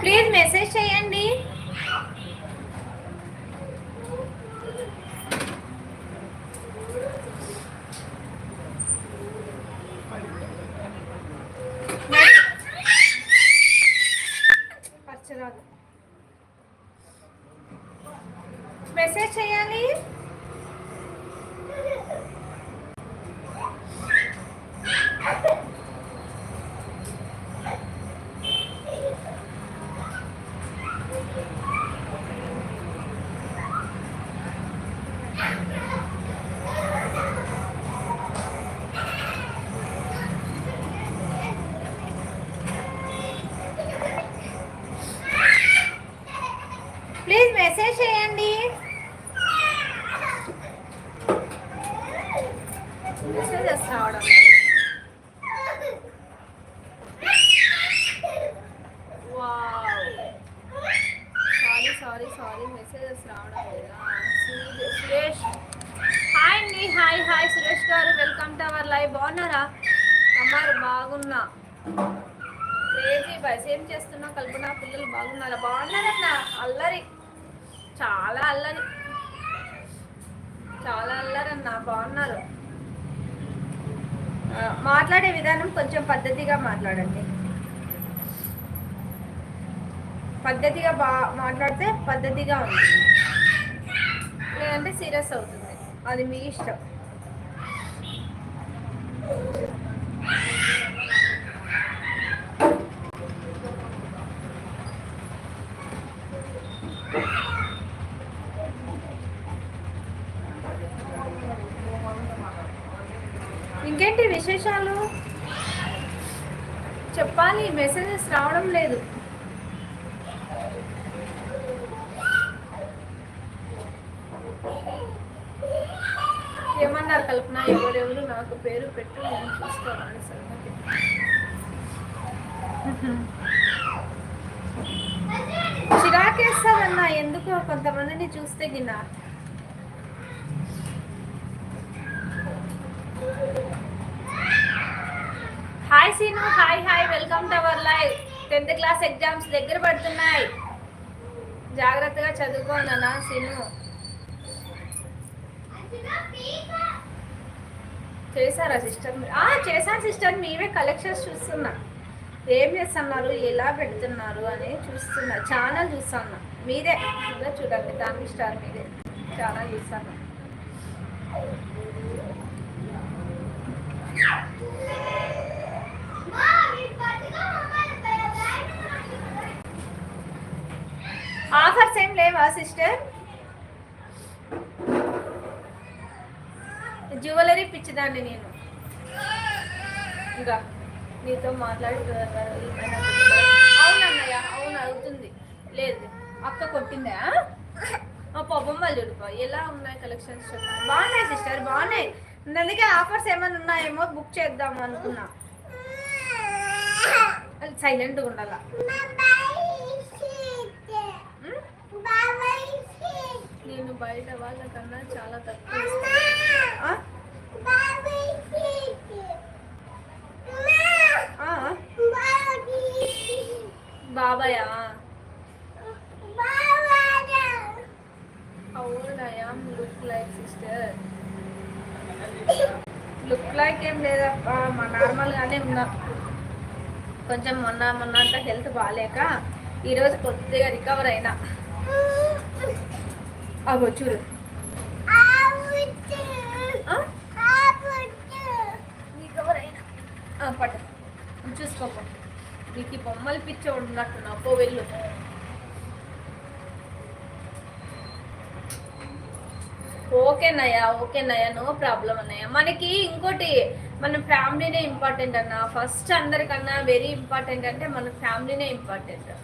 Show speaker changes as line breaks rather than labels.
Please message చేయండి. Message చేయాలి please message చేయండి మెసేజెస్ రావడం సారీ సారీ సారీ మెసేజెస్ రావడం లేదా సురేష్- హాయ్ అండి hi hi Suresh garu welcome to our live బాగున్నారా? అమ్మారు బాగున్నా. క్రేజీ బస్ ఏం చేస్తున్నా కల్పన పిల్లలు బాగున్నారా? బాగున్నారన్న. అల్లరి చాలా అల్లరి. చాలా అల్లరన్న. బాగున్నారు. మాట్లాడే విధానం కొంచెం పద్ధతిగా మాట్లాడండి. పద్ధతిగా బా మాట్లాడితే పద్ధతిగా ఉంటుంది. లేదంటే సీరియస్ అవుతుంది. అది మీ ఇష్టం. ఇంకేంటి విశేషాలు? చెప్పాలి మెసేజెస్ రావడం లేదు. ఏమన్నారు కల్పన? ఎవరెవరు నాకు పేరు పెట్టు నేను చూసుకోవాలి సంగతి. చిరాకేస్తాదన్న ఎందుకో కొంతమందిని చూస్తే గిన్నా hi Seenu hi hi welcome to our live tenth class exams దగ్గర పడుతున్నాయి. జాగ్రత్తగా చదువుకోనన్నా సీను చేశారా సిస్టర్? ఆ చేశాను సిస్టర్. మీవే కలెక్షన్స్ చూస్తున్నా. ఏం చేస్తున్నారు? ఎలా పెడుతున్నారు? అని చూస్తున్నా. ఛానల్ చూస్తున్నా. మీదే. చూడండి. దాని స్టార్ మీదే. ఛానల్ చూస్తాను ఆఫర్స్ ఏం లేవా సిస్టర్? జ్యువెలరీ పిచ్చిదాన్ని నేను. ఇంకా నీతో మాట్లాడుతున్నారు అవునన్నయ్య అవును అవుతుంది. లేదు అక్క కొట్టిందా? మా పొబ్బమ్మలు చూడుకో ఎలా ఉన్నాయి కలెక్షన్స్ చెప్పండి బాగున్నాయి సిస్టర్ బాగున్నాయి. అందుకే ఆఫర్స్ ఏమైనా ఉన్నాయేమో బుక్ చేద్దాం అనుకున్నా. సైలెంట్గా ఉండాలా? నేను బయట వాళ్ళకన్నా చాలా తక్కువ? బాబాయా? లుక్ లైక్ ఏం లేదప్పా మా నార్మల్గానే ఉన్నా. కొంచెం మొన్న మొన్న అంతా హెల్త్ బాగాలేక ఈరోజు కొద్దిగా రికవర్ అయినా. అగో చూడు. రికవర్ అయినా. పట్టు. చూసుకోపో. నీకు బొమ్మలు పిచ్చ ఉన్నట్టు నా పో వెళ్ళు ఓకేనయ్యా ఓకేనయ్యా నో ప్రాబ్లం అన్నయ్య. మనకి ఇంకోటి మన ఫ్యామిలీనే ఇంపార్టెంట్ అన్న. ఫస్ట్ అందరికన్నా వెరీ ఇంపార్టెంట్ అంటే మన ఫ్యామిలీనే ఇంపార్టెంట్.